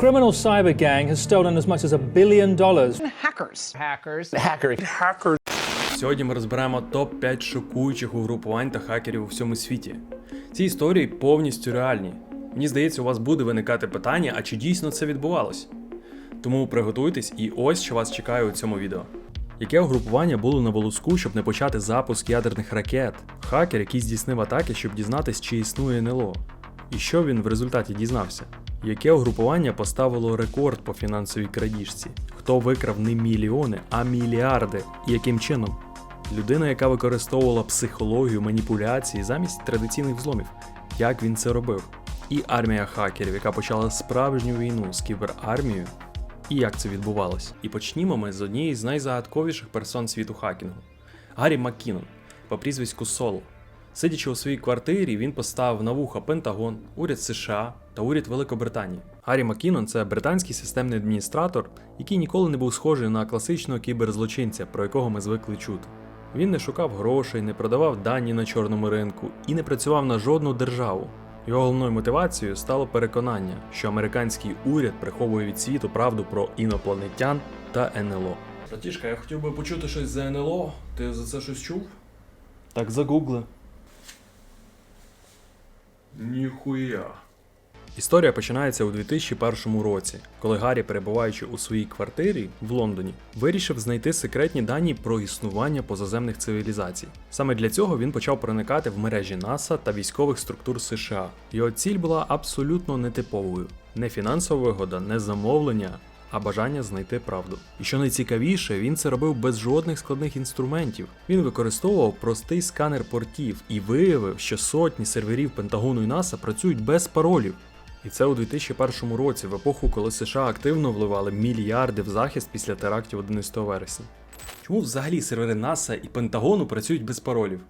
criminal cyber gang has stolen as much as a billion dollars hackers. Hackers. Сьогодні ми розберемо топ-5 шокуючих угрупувань та хакерів у всьому світі. Ці історії повністю реальні. Мені здається, у вас буде виникати питання, а чи дійсно це відбувалось? Тому приготуйтесь і ось що вас чекає у цьому відео. Яке угрупування було на волоску, щоб не почати запуск ядерних ракет? Хакер, який здійснив атаки, щоб дізнатись, чи існує НЛО. І що він в результаті дізнався? Яке угрупування поставило рекорд по фінансовій крадіжці? Хто викрав не мільйони, а мільярди? І яким чином? Людина, яка використовувала психологію маніпуляції замість традиційних взломів. Як він це робив? І армія хакерів, яка почала справжню війну з кіберармією, і як це відбувалось. І почнімо ми з однієї з найзагадковіших персон світу хакінгу Гаррі Маккінон по прізвиську Соло. Сидячи у своїй квартирі, він поставив на вуха Пентагон, уряд США та уряд Великобританії. Гаррі Маккінон це британський системний адміністратор, який ніколи не був схожий на класичного кіберзлочинця, про якого ми звикли чути. Він не шукав грошей, не продавав дані на чорному ринку і не працював на жодну державу. Його головною мотивацією стало переконання, що американський уряд приховує від світу правду про інопланетян та НЛО. Братішка, я хотів би почути щось за НЛО. Ти за це щось чув? Так загугли. Ніхуя. Історія починається у 2001 році, коли Гаррі, перебуваючи у своїй квартирі в Лондоні, вирішив знайти секретні дані про існування позаземних цивілізацій. Саме для цього він почав проникати в мережі НАСА та військових структур США. Його ціль була абсолютно нетиповою: не фінансова вигода, не замовлення, а бажання знайти правду. І що найцікавіше, він це робив без жодних складних інструментів. Він використовував простий сканер портів і виявив, що сотні серверів Пентагону і НАСА працюють без паролів. І це у 2001 році, в епоху, коли США активно вливали мільярди в захист після терактів 11 вересня. Чому взагалі сервери НАСА і Пентагону працюють без паролів?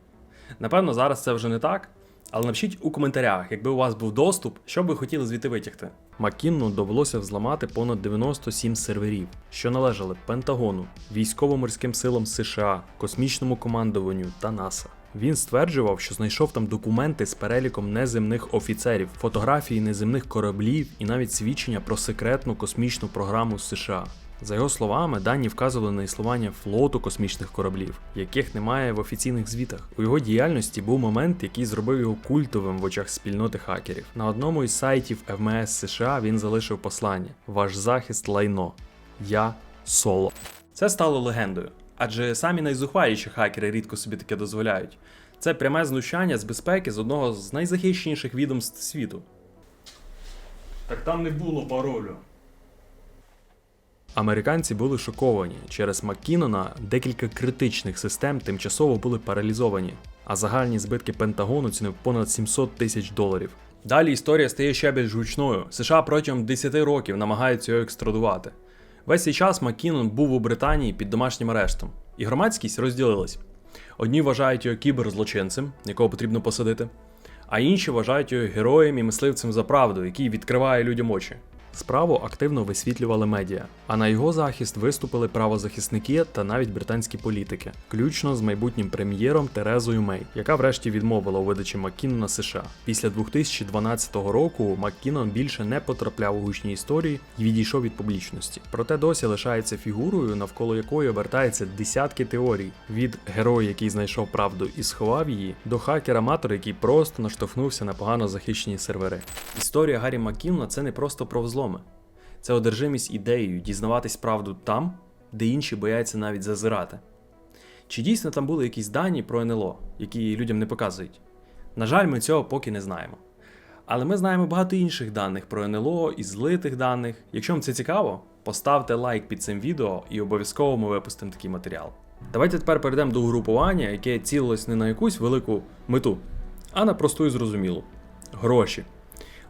Напевно, зараз це вже не так. Але напишіть у коментарях, якби у вас був доступ, що б ви хотіли звідти витягти. Маккінну довелося взламати понад 97 серверів, що належали Пентагону, військово-морським силам США, космічному командуванню та НАСА. Він стверджував, що знайшов там документи з переліком неземних офіцерів, фотографії неземних кораблів і навіть свідчення про секретну космічну програму США. За його словами, дані вказували на існування флоту космічних кораблів, яких немає в офіційних звітах. У його діяльності був момент, який зробив його культовим в очах спільноти хакерів. На одному із сайтів ФМС США він залишив послання: Ваш захист лайно. Я соло. Це стало легендою, адже самі найзухваліші хакери рідко собі таке дозволяють. Це пряме знущання з безпеки з одного з найзахищеніших відомств світу. Так там не було паролю. Американці були шоковані. Через Маккінона декілька критичних систем тимчасово були паралізовані, а загальні збитки Пентагону цінив понад 700 тисяч доларів. Далі історія стає ще більш гучною. США протягом 10 років намагаються його екстрадувати. Весь цей час Маккінон був у Британії під домашнім арештом, і громадськість розділилась. Одні вважають його кіберзлочинцем, якого потрібно посадити, а інші вважають його героєм і мисливцем за правду, який відкриває людям очі. Справу активно висвітлювали медіа, а на його захист виступили правозахисники та навіть британські політики, включно з майбутнім прем'єром Терезою Мей, яка врешті відмовила у видачі Маккінона США. Після 2012 року Маккінон більше не потрапляв у гучні історії і відійшов від публічності. Проте досі лишається фігурою, навколо якої обертається десятки теорій: від героя, який знайшов правду і сховав її, до хакера-матора, який просто наштовхнувся на погано захищені сервери. Історія Гаррі Маккінона це не просто про взломи. Це одержимість ідеєю дізнаватись правду там, де інші бояться навіть зазирати. Чи дійсно там були якісь дані про НЛО, які людям не показують? На жаль, ми цього поки не знаємо. Але ми знаємо багато інших даних про НЛО і злитих даних. Якщо вам це цікаво, поставте лайк під цим відео і обов'язково ми випустимо такий матеріал. Давайте тепер перейдемо до угрупування, яке цілилось не на якусь велику мету, а на просту і зрозумілу гроші.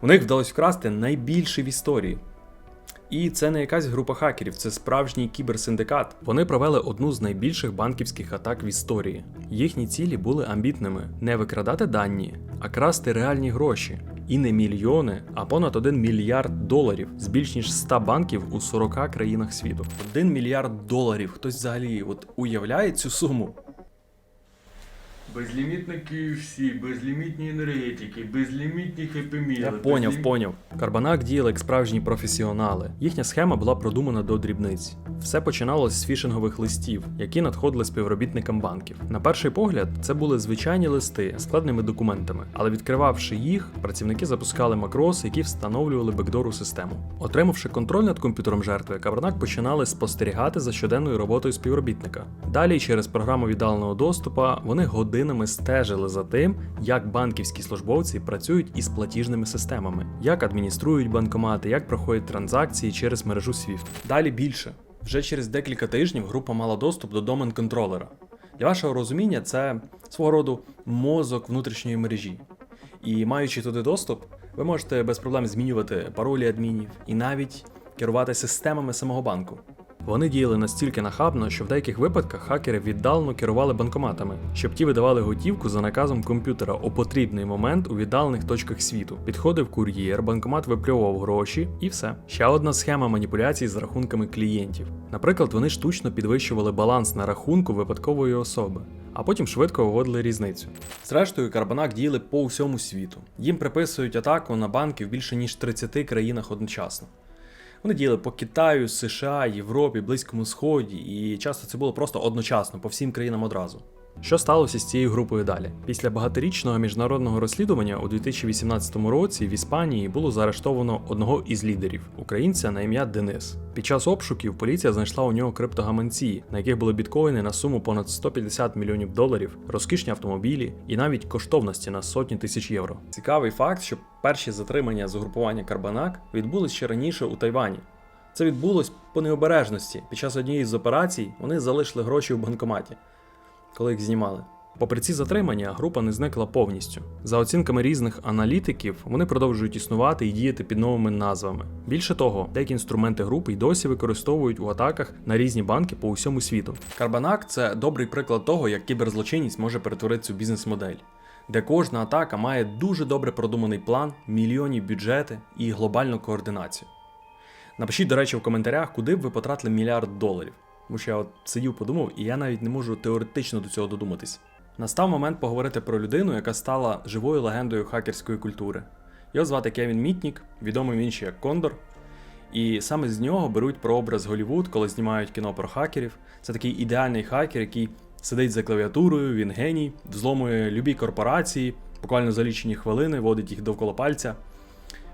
У них вдалося вкрасти найбільше в історії. І це не якась група хакерів, це справжній кіберсиндикат. Вони провели одну з найбільших банківських атак в історії. Їхні цілі були амбітними: не викрадати дані, а красти реальні гроші. І не мільйони, а понад 1 мільярд доларів з більш ніж 100 банків у 40 країнах світу. 1 мільярд доларів. Хтось взагалі от уявляє цю суму? Безлімітне KFC, безлімітні енергетики, безлімітні хепіміли. Я поняв, поняв. Карбанак діяли як справжні професіонали. Їхня схема була продумана до дрібниць. Все починалось з фішингових листів, які надходили співробітникам банків. На перший погляд, це були звичайні листи з складними документами, але відкривавши їх, працівники запускали макроси, які встановлювали бекдор у систему. Отримавши контроль над комп'ютером жертви, Карбанак починали спостерігати за щоденною роботою співробітника. Далі, через програму віддаленого доступу, вони годинами стежили за тим, як банківські службовці працюють із платіжними системами, як адмініструють банкомати, як проходять транзакції через мережу SWIFT. Далі більше. Вже через декілька тижнів група мала доступ до домен контролера. Для вашого розуміння, це свого роду мозок внутрішньої мережі. І маючи туди доступ, ви можете без проблем змінювати паролі адмінів і навіть керувати системами самого банку. Вони діяли настільки нахабно, що в деяких випадках хакери віддалено керували банкоматами, щоб ті видавали готівку за наказом комп'ютера у потрібний момент у віддалених точках світу. Підходив кур'єр, банкомат випльовував гроші і все. Ще одна схема маніпуляцій з рахунками клієнтів. Наприклад, вони штучно підвищували баланс на рахунку випадкової особи. А потім швидко виводили різницю. Зрештою, Карбанак діяли по всьому світу. Їм приписують атаку на банки в більше ніж 30 країнах одночасно. Вони діяли по Китаю, США, Європі, Близькому Сході, і часто це було просто одночасно по всім країнам одразу. Що сталося з цією групою далі? Після багаторічного міжнародного розслідування у 2018 році в Іспанії було заарештовано одного із лідерів українця на ім'я Денис. Під час обшуків поліція знайшла у нього криптогаманці, на яких були біткоїни на суму понад 150 мільйонів доларів, розкішні автомобілі і навіть коштовності на сотні тисяч євро. Цікавий факт, що перші затримання з угрупування Карбанак відбулись ще раніше у Тайвані. Це відбулось по необережності. Під час однієї з операцій вони залишили гроші в банкоматі коли їх знімали. Попри ці затримання, група не зникла повністю. За оцінками різних аналітиків, вони продовжують існувати і діяти під новими назвами. Більше того, деякі інструменти групи й досі використовують у атаках на різні банки по усьому світу. Карбанак це добрий приклад того, як кіберзлочинність може перетворитися у бізнес-модель, де кожна атака має дуже добре продуманий план, мільйонні бюджети і глобальну координацію. Напишіть, до речі, в коментарях, куди б ви потратили мільярд доларів. Тому що я от сидів, подумав, і я навіть не можу теоретично до цього додуматись. Настав момент поговорити про людину, яка стала живою легендою хакерської культури. Його звати Кевін Мітнік, відомий він ще як Кондор. І саме з нього беруть прообраз Голівуд, коли знімають кіно про хакерів. Це такий ідеальний хакер, який сидить за клавіатурою, він геній, взломує любі корпорації, буквально за лічені хвилини, водить їх довкола пальця.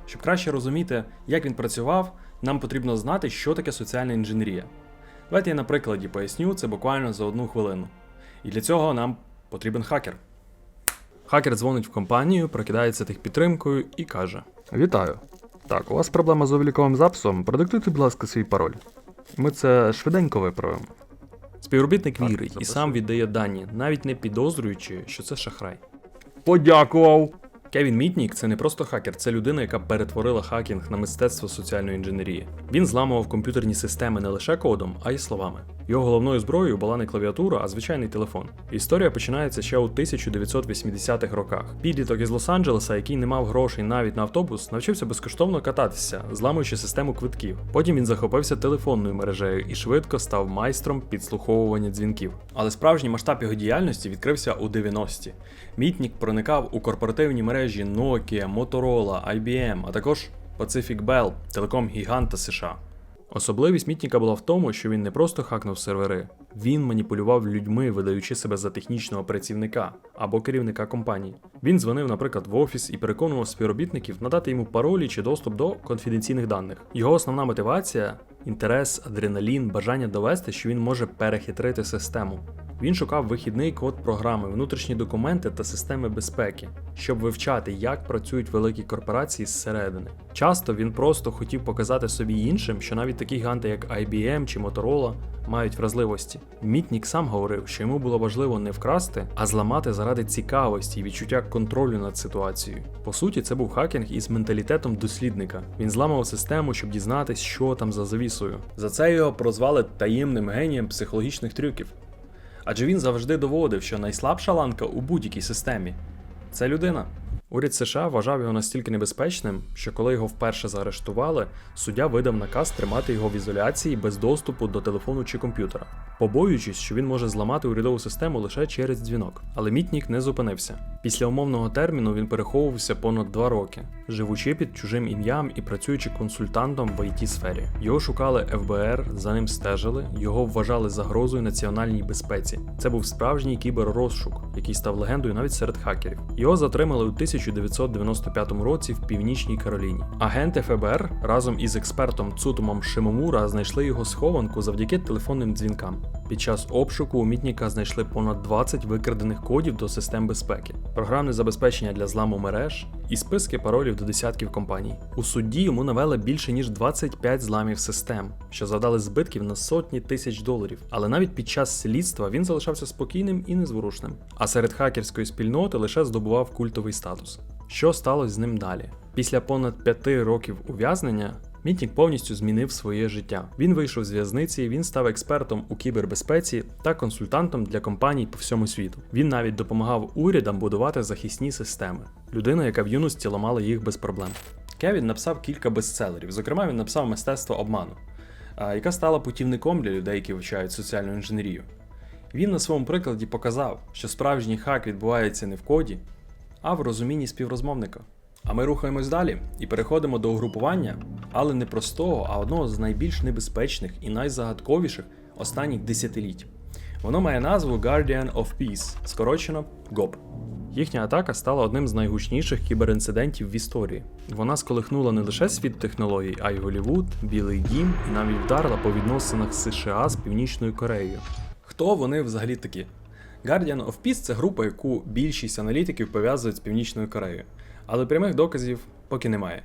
Щоб краще розуміти, як він працював, нам потрібно знати, що таке соціальна інженерія. Давайте я на прикладі поясню це буквально за одну хвилину. І для цього нам потрібен хакер. Хакер дзвонить в компанію, прокидається техпідтримкою і каже: Вітаю. Так, у вас проблема з обліковим записом. Продиктуйте, будь ласка, свій пароль. Ми це швиденько виправимо. Співробітник вірить і сам віддає дані, навіть не підозрюючи, що це шахрай. Подякував. Кевін Мітнік це не просто хакер, це людина, яка перетворила хакінг на мистецтво соціальної інженерії. Він зламував комп'ютерні системи не лише кодом, а й словами. Його головною зброєю була не клавіатура, а звичайний телефон. Історія починається ще у 1980-х роках. Підліток із Лос-Анджелеса, який не мав грошей навіть на автобус, навчився безкоштовно кататися, зламуючи систему квитків. Потім він захопився телефонною мережею і швидко став майстром підслуховування дзвінків. Але справжній масштаб його діяльності відкрився у 90-ті. Мітнік проникав у корпоративні мережі Nokia, Motorola, IBM, а також Pacific Bell, телеком-гіганта США. Особливість Мітніка була в тому, що він не просто хакнув сервери, він маніпулював людьми, видаючи себе за технічного працівника або керівника компанії. Він дзвонив, наприклад, в офіс і переконував співробітників надати йому паролі чи доступ до конфіденційних даних. Його основна мотивація інтерес, адреналін, бажання довести, що він може перехитрити систему. Він шукав вихідний код програми, внутрішні документи та системи безпеки, щоб вивчати, як працюють великі корпорації зсередини. Часто він просто хотів показати собі іншим, що навіть такі гіганти, як IBM чи Motorola, мають вразливості. Мітнік сам говорив, що йому було важливо не вкрасти, а зламати заради цікавості і відчуття контролю над ситуацією. По суті, це був хакінг із менталітетом дослідника. Він зламав систему, щоб дізнатись, що там за завісою. За це його прозвали таємним генієм психологічних трюків. Адже він завжди доводив, що найслабша ланка у будь-якій системі це людина. Уряд США вважав його настільки небезпечним, що коли його вперше заарештували, суддя видав наказ тримати його в ізоляції без доступу до телефону чи комп'ютера, побоюючись, що він може зламати урядову систему лише через дзвінок. Але Мітнік не зупинився. Після умовного терміну він переховувався понад два роки, живучи під чужим ім'ям і працюючи консультантом в it сфері. Його шукали ФБР, за ним стежили, його вважали загрозою національній безпеці. Це був справжній кіберрозшук, який став легендою навіть серед хакерів. Його затримали у 1995 році в Північній Кароліні. Агенти ФБР разом із експертом Цутумом Шимомура знайшли його схованку завдяки телефонним дзвінкам. Під час обшуку у Мітніка знайшли понад 20 викрадених кодів до систем безпеки, програмне забезпечення для зламу мереж і списки паролів до десятків компаній. У судді йому навели більше ніж 25 зламів систем, що завдали збитків на сотні тисяч доларів. Але навіть під час слідства він залишався спокійним і незворушним. А серед хакерської спільноти лише здобував культовий статус. Що сталося з ним далі? Після понад п'яти років ув'язнення Мітнік повністю змінив своє життя. Він вийшов з в'язниці, він став експертом у кібербезпеці та консультантом для компаній по всьому світу. Він навіть допомагав урядам будувати захисні системи. Людина, яка в юності ламала їх без проблем. Кевін написав кілька бестселерів. Зокрема, він написав мистецтво обману, яка стала путівником для людей, які вивчають соціальну інженерію. Він на своєму прикладі показав, що справжній хак відбувається не в коді, а в розумінні співрозмовника. А ми рухаємось далі і переходимо до угрупування, але не простого, а одного з найбільш небезпечних і найзагадковіших останніх десятиліть. Воно має назву Guardian of Peace, скорочено GOP. Їхня атака стала одним з найгучніших кіберінцидентів в історії. Вона сколихнула не лише світ технологій, а й Голівуд, Білий Дім і навіть вдарила по відносинах США з Північною Кореєю. Хто вони взагалі такі? Guardian of Peace це група, яку більшість аналітиків пов'язують з Північною Кореєю, але прямих доказів поки немає.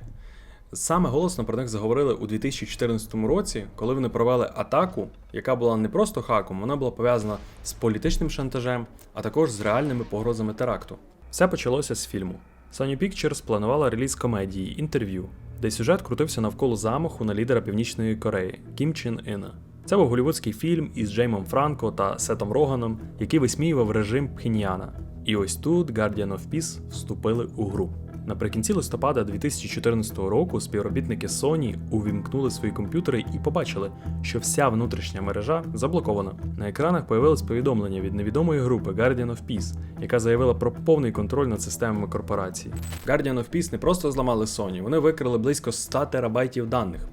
Саме голосно про них заговорили у 2014 році, коли вони провели атаку, яка була не просто хаком, вона була пов'язана з політичним шантажем, а також з реальними погрозами теракту. Все почалося з фільму. Sony Pictures планувала реліз комедії інтерв'ю, де сюжет крутився навколо замаху на лідера Північної Кореї Кім Чен Іна. Це був голівудський фільм із Джеймом Франко та Сетом Роганом, який висміював режим Пхеньяна. І ось тут Guardian of Peace вступили у гру. Наприкінці листопада 2014 року співробітники Sony увімкнули свої комп'ютери і побачили, що вся внутрішня мережа заблокована. На екранах появилось повідомлення від невідомої групи Guardian of Peace, яка заявила про повний контроль над системами корпорації. Guardian of Peace не просто зламали Sony, вони викрили близько 100 терабайтів даних.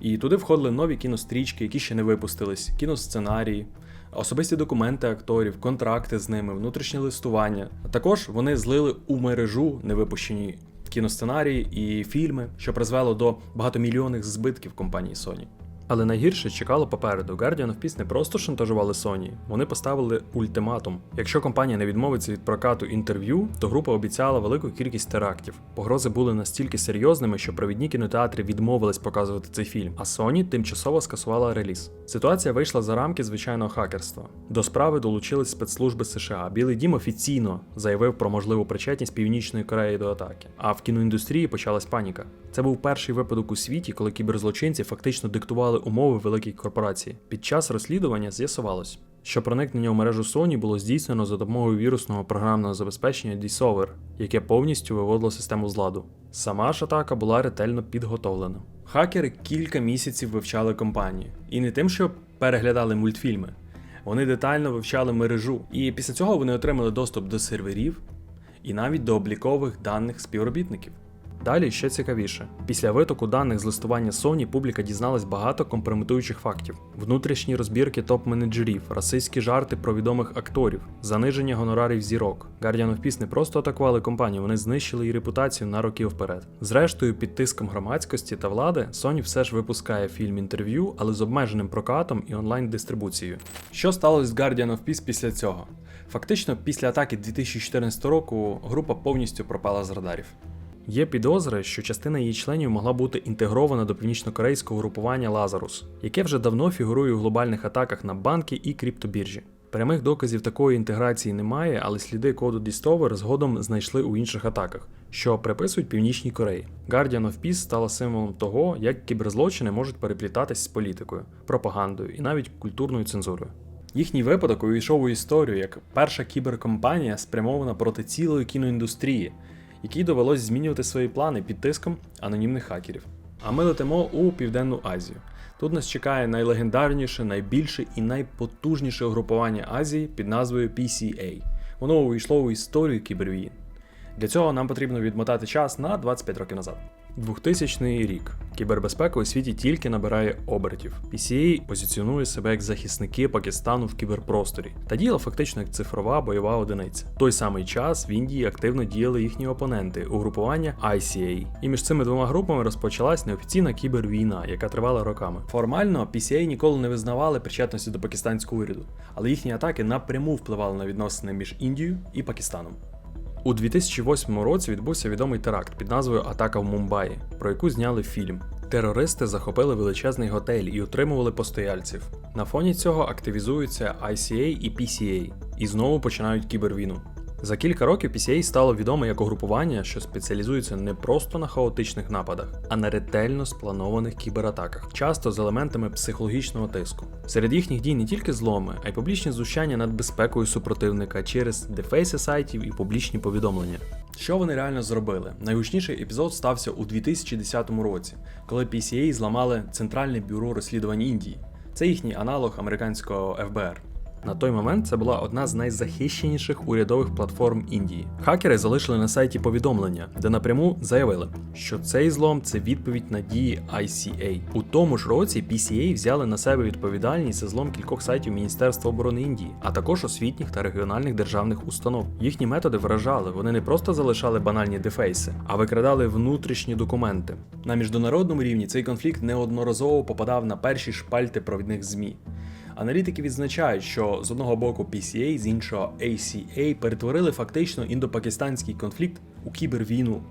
І туди входили нові кінострічки, які ще не випустились, кіносценарії, особисті документи акторів, контракти з ними, внутрішнє листування. Також вони злили у мережу невипущені кіносценарії і фільми, що призвело до багатомільйонних збитків компанії Sony. Але найгірше чекало попереду. Guardian of Peace не просто шантажували Sony, вони поставили ультиматум. Якщо компанія не відмовиться від прокату інтерв'ю, то група обіцяла велику кількість терактів. Погрози були настільки серйозними, що провідні кінотеатри відмовились показувати цей фільм, а Sony тимчасово скасувала реліз. Ситуація вийшла за рамки звичайного хакерства. До справи долучились спецслужби США. Білий дім офіційно заявив про можливу причетність Північної Кореї до атаки. А в кіноіндустрії почалась паніка. Це був перший випадок у світі, коли кіберзлочинці фактично диктували умови великій корпорації. Під час розслідування з'ясувалось, що проникнення у мережу Sony було здійснено за допомогою вірусного програмного забезпечення Discover, яке повністю виводило систему з ладу. Сама ж атака була ретельно підготовлена. Хакери кілька місяців вивчали компанію, і не тим, що переглядали мультфільми. Вони детально вивчали мережу, і після цього вони отримали доступ до серверів і навіть до облікових даних співробітників. Далі ще цікавіше. Після витоку даних з листування Sony публіка дізналась багато компрометуючих фактів: внутрішні розбірки топ-менеджерів, расистські жарти про відомих акторів, заниження гонорарів зірок. Guardian of Peace не просто атакували компанію, вони знищили її репутацію на роки вперед. Зрештою, під тиском громадськості та влади, Sony все ж випускає фільм інтерв'ю, але з обмеженим прокатом і онлайн-дистрибуцією. Що сталося з Guardian of Peace після цього? Фактично, після атаки 2014 року група повністю пропала з радарів. Є підозри, що частина її членів могла бути інтегрована до північнокорейського групування Lazarus, яке вже давно фігурує у глобальних атаках на банки і криптобіржі. Прямих доказів такої інтеграції немає, але сліди коду Discover згодом знайшли у інших атаках, що приписують Північній Кореї. Guardian of Peace стала символом того, як кіберзлочини можуть переплітатись з політикою, пропагандою і навіть культурною цензурою. Їхній випадок увійшов у історію як перша кіберкомпанія, спрямована проти цілої кіноіндустрії, якій довелось змінювати свої плани під тиском анонімних хакерів. А ми летимо у Південну Азію. Тут нас чекає найлегендарніше, найбільше і найпотужніше угрупування Азії під назвою PCA. Воно увійшло у історію кібервійн. Для цього нам потрібно відмотати час на 25 років назад. 2000 рік. Кібербезпека у світі тільки набирає обертів. PCA позиціонує себе як захисники Пакистану в кіберпросторі та діяла фактично як цифрова бойова одиниця. В той самий час в Індії активно діяли їхні опоненти угрупування ICA. І між цими двома групами розпочалась неофіційна кібервійна, яка тривала роками. Формально PCA ніколи не визнавали причетності до пакистанського уряду, але їхні атаки напряму впливали на відносини між Індією і Пакистаном. У 2008 році відбувся відомий теракт під назвою Атака в Мумбаї, про яку зняли фільм. Терористи захопили величезний готель і утримували постояльців. На фоні цього активізуються ICA і PCA і знову починають кібервійну. За кілька років PCA стало відоме як угрупування, що спеціалізується не просто на хаотичних нападах, а на ретельно спланованих кібератаках, часто з елементами психологічного тиску. Серед їхніх дій не тільки зломи, а й публічні знущання над безпекою супротивника через дефейси сайтів і публічні повідомлення. Що вони реально зробили? Найгучніший епізод стався у 2010 році, коли PCA зламали Центральне бюро розслідувань Індії. Це їхній аналог американського ФБР. На той момент це була одна з найзахищеніших урядових платформ Індії. Хакери залишили на сайті повідомлення, де напряму заявили, що цей злом це відповідь на дії ICA. У тому ж році PCA взяли на себе відповідальність за злом кількох сайтів Міністерства оборони Індії, а також освітніх та регіональних державних установ. Їхні методи вражали, вони не просто залишали банальні дефейси, а викрадали внутрішні документи. На міжнародному рівні цей конфлікт неодноразово попадав на перші шпальти провідних ЗМІ. Аналітики відзначають, що з одного боку PCA, з іншого ACA перетворили фактично індопакистанський конфлікт у кібервійну.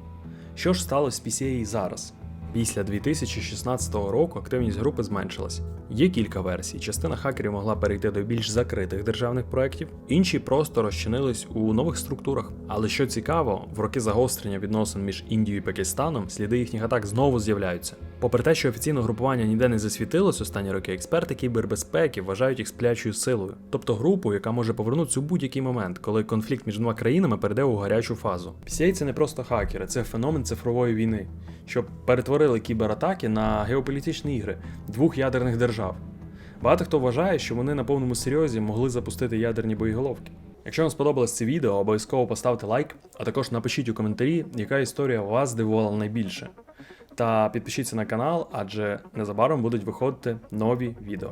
Що ж сталося з PCA зараз? Після 2016 року активність групи зменшилась. Є кілька версій. Частина хакерів могла перейти до більш закритих державних проєктів, інші просто розчинились у нових структурах. Але що цікаво, в роки загострення відносин між Індією і Пакистаном сліди їхніх атак знову з'являються. Попри те, що офіційно групування ніде не засвітилось останні роки, експерти кібербезпеки вважають їх сплячою силою, тобто групу, яка може повернутися у будь-який момент, коли конфлікт між двома країнами перейде у гарячу фазу. PCA – це не просто хакери, це феномен цифрової війни, що перетворили кібератаки на геополітичні ігри двох ядерних держав. Багато хто вважає, що вони на повному серйозі могли запустити ядерні боєголовки. Якщо вам сподобалось це відео, обов'язково поставте лайк, а також напишіть у коментарі, яка історія вас здивувала найбільше. Та підпишіться на канал, адже незабаром будуть виходити нові відео.